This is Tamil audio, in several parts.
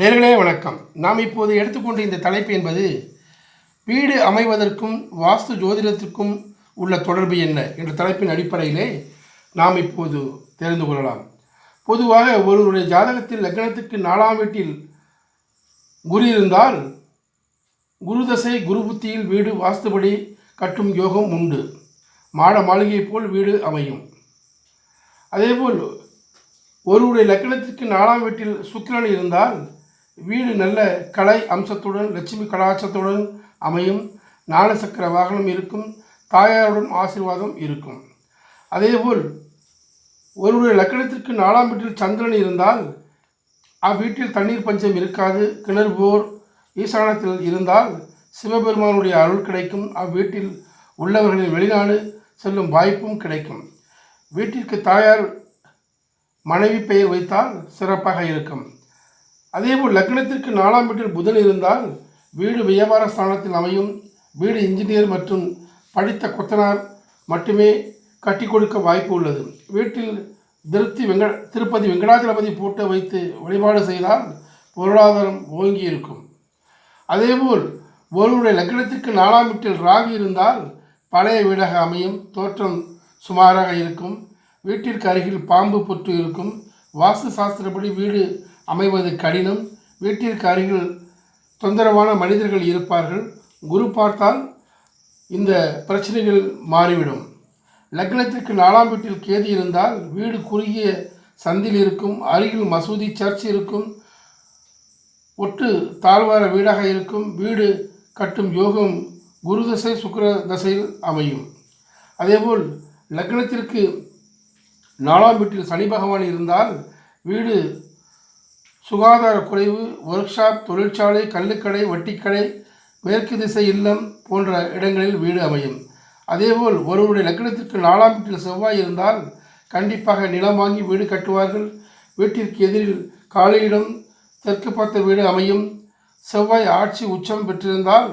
நேர்களே வணக்கம். நாம் இப்போது எடுத்துக்கொண்ட இந்த தலைப்பு என்பது வீடு அமைவதற்கும் வாஸ்து ஜோதிடத்திற்கும் உள்ள தொடர்பு என்ன என்ற தலைப்பின் அடிப்படையிலே நாம் இப்போது தெரிந்து கொள்ளலாம். பொதுவாக ஒருவருடைய ஜாதகத்தில் லக்னத்துக்கு நாலாம் வீட்டில் குரு இருந்தால் குரு தசை குரு புத்தியில் வீடு வாஸ்துபடி கட்டும் யோகம் உண்டு. மாட மாளிகை போல் வீடு அமையும். அதேபோல் ஒருவருடைய லக்னத்திற்கு நாலாம் வீட்டில் சுக்கிரன் இருந்தால் வீடு நல்ல கலை அம்சத்துடன் லட்சுமி கலாச்சத்துடன் அமையும். நாலு சக்கர வாகனம் இருக்கும். தாயாருடன் ஆசீர்வாதம் இருக்கும். அதேபோல் ஒருவருடைய லக்கணத்திற்கு நாலாம் வீட்டில் சந்திரன் இருந்தால் அவ்வீட்டில் தண்ணீர் பஞ்சம் இருக்காது. கிணறு போர் ஈசானத்தில் இருந்தால் சிவபெருமானுடைய அருள் கிடைக்கும். அவ்வீட்டில் உள்ளவர்களின் வெளிநாடு செல்லும் வாய்ப்பும் கிடைக்கும். வீட்டிற்கு தாயார் மனைவி பெயர் வைத்தால் சிறப்பாக இருக்கும். அதேபோல் லக்னத்திற்கு நாலாம் வீட்டில் புதன் இருந்தால் வீடு வியாபார ஸ்தானத்தில் அமையும். வீடு இன்ஜினியர் மற்றும் படித்த கொத்தனார் மட்டுமே கட்டி கொடுக்க வாய்ப்பு உள்ளது. வீட்டில் திருப்தி வெங்க திருப்பதி வெங்கடாச்சலபதி போட்டு வைத்து வழிபாடு செய்தால் பொருளாதாரம் ஓங்கி இருக்கும். அதேபோல் ஒருவருடைய லக்னத்திற்கு நாலாம் வீட்டில் ராகு இருந்தால் பழைய வீடாக அமையும். தோற்றம் சுமாராக இருக்கும். வீட்டிற்கு அருகில் பாம்பு புற்று இருக்கும். வாஸ்து சாஸ்திரப்படி வீடு அமைவது கடினம். வீட்டிற்கு அருகில் தொந்தரவான மனிதர்கள் இருப்பார்கள். குரு பார்த்தால் இந்த பிரச்சனைகள் மாறிவிடும். லக்னத்திற்கு நாலாம் வீட்டில் கேது இருந்தால் வீடு குறுகிய சந்தில் இருக்கும் அருகில் மசூதி சர்ச் இருக்கும் ஒட்டு தாழ்வார வீடாக இருக்கும் வீடு கட்டும் யோகம் குரு தசை சுக்கர தசையில் அமையும். அதேபோல் லக்னத்திற்கு நாலாம் வீட்டில் சனி பகவான் இருந்தால் வீடு சுகாதார குறைவு ஒர்க் ஷாப் தொழிற்சாலை கள்ளுக்கடை வட்டிக்கடை மேற்கு திசை இல்லம் போன்ற இடங்களில் வீடு அமையும். அதேபோல் ஒருவருடைய லக்னத்திற்கு நாலாம் வீட்டில் செவ்வாய் இருந்தால் கண்டிப்பாக நிலம் வாங்கி வீடு கட்டுவார்கள். வீட்டிற்கு எதிரில் காலியிடம் தெற்கு பார்த்த வீடு அமையும். செவ்வாய் ஆட்சி உச்சம் பெற்றிருந்தால்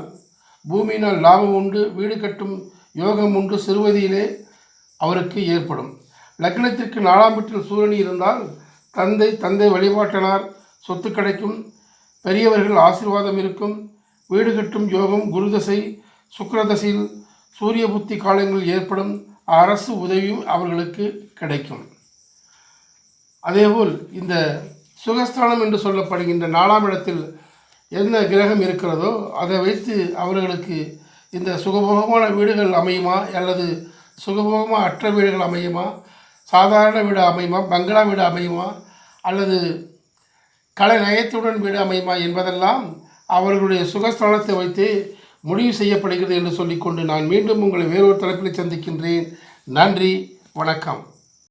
பூமியினால் லாபம் உண்டு வீடு கட்டும் யோகம் உண்டு சிறுவதியிலே அவருக்கு ஏற்படும். லக்னத்திற்கு நாலாம் வீட்டில் சூரியன் இருந்தால் தந்தை தந்தை வழிபாட்டனார் சொத்து கிடைக்கும் பெரியவர்கள் ஆசீர்வாதம் இருக்கும். வீடு கட்டும் யோகம் குருதசை சுக்கரதசையில் சூரிய புத்தி காலங்களில் ஏற்படும். அரசு உதவியும் அவர்களுக்கு கிடைக்கும். அதேபோல் இந்த சுகஸ்தானம் என்று சொல்லப்படுகின்ற நாலாம் இடத்தில் என்ன கிரகம் இருக்கிறதோ அதை வைத்து அவர்களுக்கு இந்த சுகபோகமான வீடுகள் அமையுமா? அல்லது சுகபோகமாக அற்ற வீடுகள் அமையுமா? சாதாரண வீடு அமையுமா? பங்களா வீடு அமையுமா? அல்லது கலை நயத்துடன் வீடு அமையுமா என்பதெல்லாம் அவர்களுடைய சுகஸ்தானத்தை வைத்து முடிவு செய்யப்படுகிறது என்று சொல்லிக்கொண்டு நான் மீண்டும் உங்களை வேறொரு தலைப்பில் சந்திக்கின்றேன். நன்றி வணக்கம்.